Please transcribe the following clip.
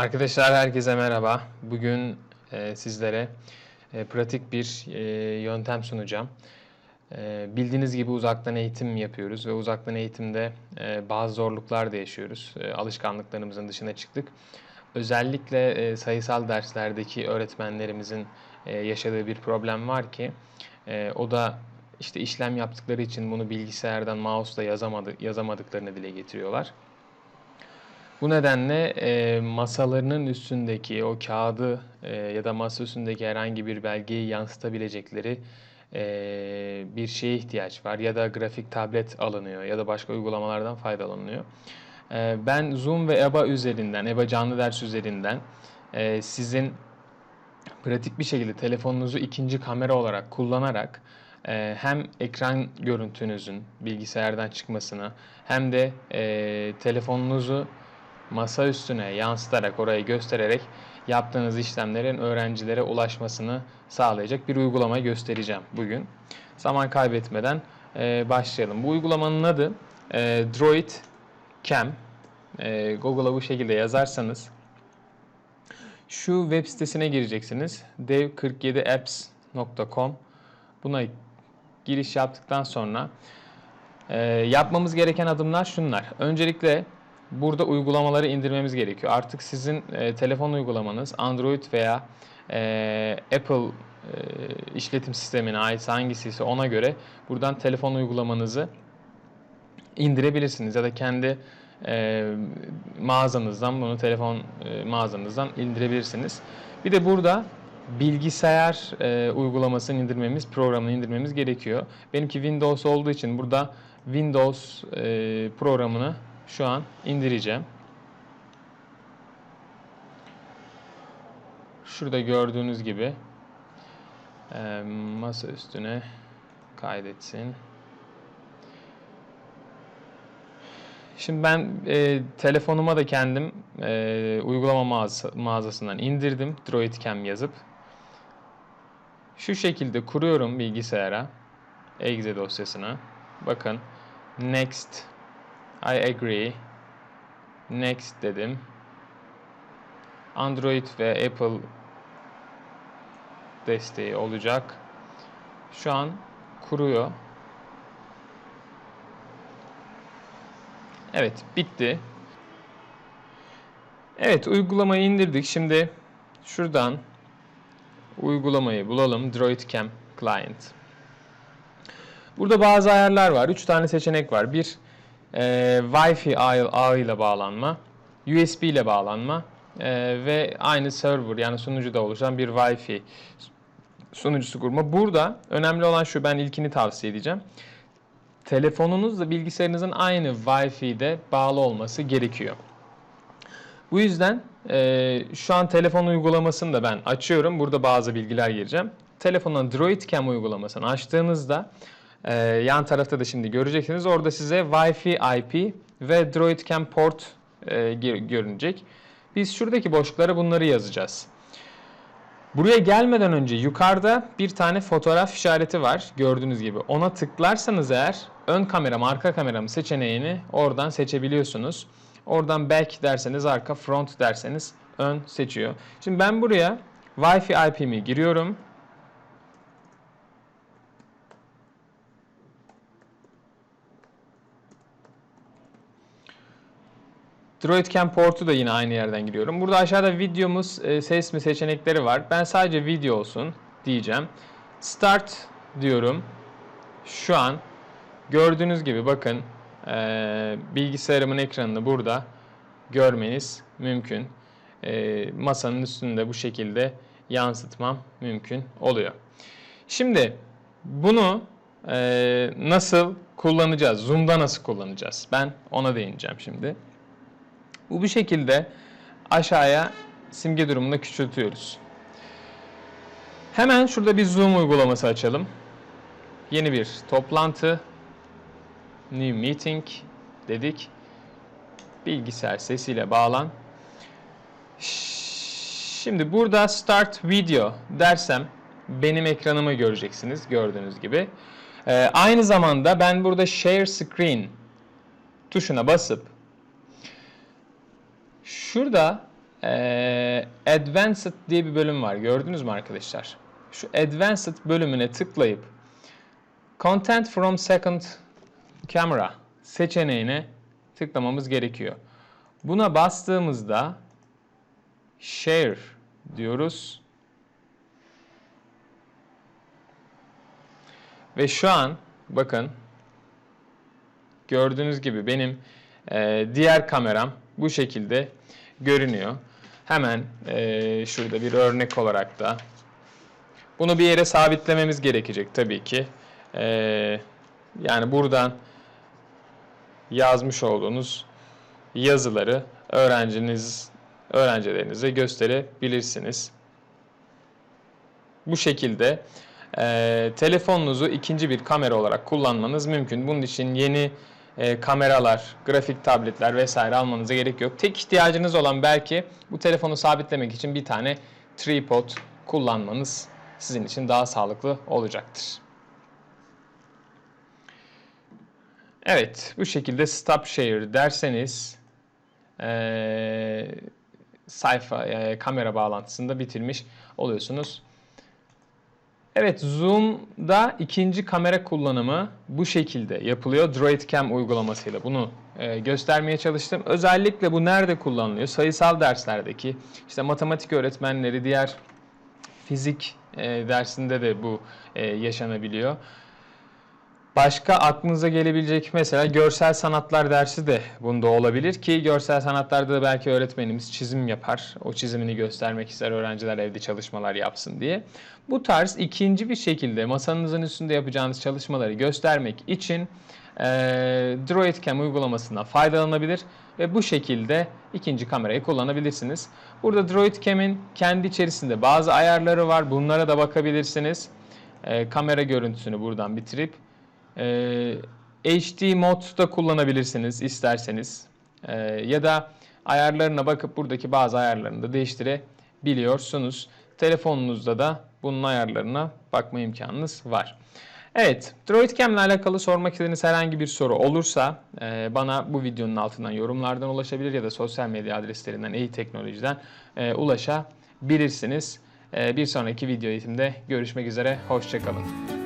Arkadaşlar herkese merhaba. Bugün e, sizlere e, pratik bir e, yöntem sunacağım. E, bildiğiniz gibi uzaktan eğitim yapıyoruz ve uzaktan eğitimde e, bazı zorluklar da yaşıyoruz. E, alışkanlıklarımızın dışına çıktık. Özellikle e, sayısal derslerdeki öğretmenlerimizin e, yaşadığı bir problem var ki e, o da işte işlem yaptıkları için bunu bilgisayardan mouse'la yazamadı, yazamadıklarını dile getiriyorlar. Bu nedenle e, masalarının üstündeki o kağıdı e, ya da masa üstündeki herhangi bir belgeyi yansıtabilecekleri e, bir şeye ihtiyaç var. Ya da grafik tablet alınıyor ya da başka uygulamalardan faydalanılıyor. E, ben Zoom ve EBA üzerinden, EBA canlı ders üzerinden e, sizin pratik bir şekilde telefonunuzu ikinci kamera olarak kullanarak e, hem ekran görüntünüzün bilgisayardan çıkmasını hem de e, telefonunuzu masa üstüne yansıtarak orayı göstererek yaptığınız işlemlerin öğrencilere ulaşmasını sağlayacak bir uygulama göstereceğim bugün. Zaman kaybetmeden e, başlayalım. Bu uygulamanın adı e, Droid Cam. E, Google'a bu şekilde yazarsanız şu web sitesine gireceksiniz. dev47apps.com Buna giriş yaptıktan sonra yapmamız gereken adımlar şunlar. Öncelikle burada uygulamaları indirmemiz gerekiyor. Artık sizin e, telefon uygulamanız Android veya e, Apple e, işletim sistemine ait hangisi ise ona göre buradan telefon uygulamanızı indirebilirsiniz ya da kendi e, mağazanızdan bunu telefon e, mağazanızdan indirebilirsiniz. Bir de burada bilgisayar e, uygulamasını indirmemiz, programını indirmemiz gerekiyor. Benimki Windows olduğu için burada Windows e, programını şu an indireceğim. Şurada gördüğünüz gibi e, masa üstüne kaydetsin. Şimdi ben e, telefonuma da kendim e, uygulama mağaza, mağazasından indirdim. DroidCam yazıp. Şu şekilde kuruyorum bilgisayara. Exe dosyasına. Bakın. Next. I agree. Next dedim. Android ve Apple desteği olacak. Şu an kuruyor. Evet, bitti. Evet, uygulamayı indirdik. Şimdi şuradan uygulamayı bulalım. DroidCam Client. Burada bazı ayarlar var. 3 tane seçenek var. Bir, e, Wi-Fi ağı ile bağlanma, USB ile bağlanma e, ve aynı server yani sunucuda oluşan bir Wi-Fi sunucusu kurma. Burada önemli olan şu, ben ilkini tavsiye edeceğim. Telefonunuzla bilgisayarınızın aynı Wi-Fi'de bağlı olması gerekiyor. Bu yüzden e, şu an telefon uygulamasını da ben açıyorum. Burada bazı bilgiler gireceğim. Telefonun DroidCam uygulamasını açtığınızda e, yan tarafta da şimdi göreceksiniz. Orada size Wi-Fi IP ve DroidCam port e, görünecek. Biz şuradaki boşluklara bunları yazacağız. Buraya gelmeden önce yukarıda bir tane fotoğraf işareti var gördüğünüz gibi. Ona tıklarsanız eğer ön kamera arka kameram seçeneğini oradan seçebiliyorsunuz. Oradan back derseniz arka, front derseniz ön seçiyor. Şimdi ben buraya Wi-Fi IP'mi giriyorum. DroidCam portu da yine aynı yerden giriyorum. Burada aşağıda videomuz, e, ses mi seçenekleri var. Ben sadece video olsun diyeceğim. Start diyorum. Şu an gördüğünüz gibi bakın e, bilgisayarımın ekranını burada görmeniz mümkün. E, masanın üstünde bu şekilde yansıtmam mümkün oluyor. Şimdi bunu e, nasıl kullanacağız? Zoom'da nasıl kullanacağız? Ben ona değineceğim şimdi. Bu bir şekilde aşağıya simge durumunda küçültüyoruz. Hemen şurada bir zoom uygulaması açalım. Yeni bir toplantı. New meeting dedik. Bilgisayar sesiyle bağlan. Şimdi burada start video dersem benim ekranımı göreceksiniz gördüğünüz gibi. Ee, aynı zamanda ben burada share screen tuşuna basıp Şurada e, Advanced diye bir bölüm var. Gördünüz mü arkadaşlar? Şu Advanced bölümüne tıklayıp Content from second camera seçeneğine tıklamamız gerekiyor. Buna bastığımızda Share diyoruz. Ve şu an bakın gördüğünüz gibi benim e, diğer kameram bu şekilde görünüyor. Hemen e, şurada bir örnek olarak da bunu bir yere sabitlememiz gerekecek tabii ki. E, yani buradan yazmış olduğunuz yazıları öğrenciniz öğrencilerinize gösterebilirsiniz. Bu şekilde e, telefonunuzu ikinci bir kamera olarak kullanmanız mümkün. Bunun için yeni e, kameralar, grafik tabletler vesaire almanıza gerek yok. Tek ihtiyacınız olan belki bu telefonu sabitlemek için bir tane tripod kullanmanız sizin için daha sağlıklı olacaktır. Evet, bu şekilde stop share derseniz e, sayfa e, kamera bağlantısında bitirmiş oluyorsunuz. Evet, Zoom'da ikinci kamera kullanımı bu şekilde yapılıyor. DroidCam uygulamasıyla bunu e, göstermeye çalıştım. Özellikle bu nerede kullanılıyor? Sayısal derslerdeki, işte matematik öğretmenleri, diğer fizik e, dersinde de bu e, yaşanabiliyor. Başka aklınıza gelebilecek mesela görsel sanatlar dersi de bunda olabilir ki görsel sanatlarda da belki öğretmenimiz çizim yapar. O çizimini göstermek ister öğrenciler evde çalışmalar yapsın diye. Bu tarz ikinci bir şekilde masanızın üstünde yapacağınız çalışmaları göstermek için e, DroidCam uygulamasından faydalanabilir ve bu şekilde ikinci kamerayı kullanabilirsiniz. Burada DroidCam'in kendi içerisinde bazı ayarları var. Bunlara da bakabilirsiniz. E, kamera görüntüsünü buradan bitirip ee, HD modda kullanabilirsiniz isterseniz. Ee, ya da ayarlarına bakıp buradaki bazı ayarlarını da değiştirebiliyorsunuz. Telefonunuzda da bunun ayarlarına bakma imkanınız var. Evet, DroidCam ile alakalı sormak istediğiniz herhangi bir soru olursa e, bana bu videonun altından yorumlardan ulaşabilir ya da sosyal medya adreslerinden e-teknolojiden e, ulaşabilirsiniz. E, bir sonraki video eğitimde görüşmek üzere, hoşçakalın.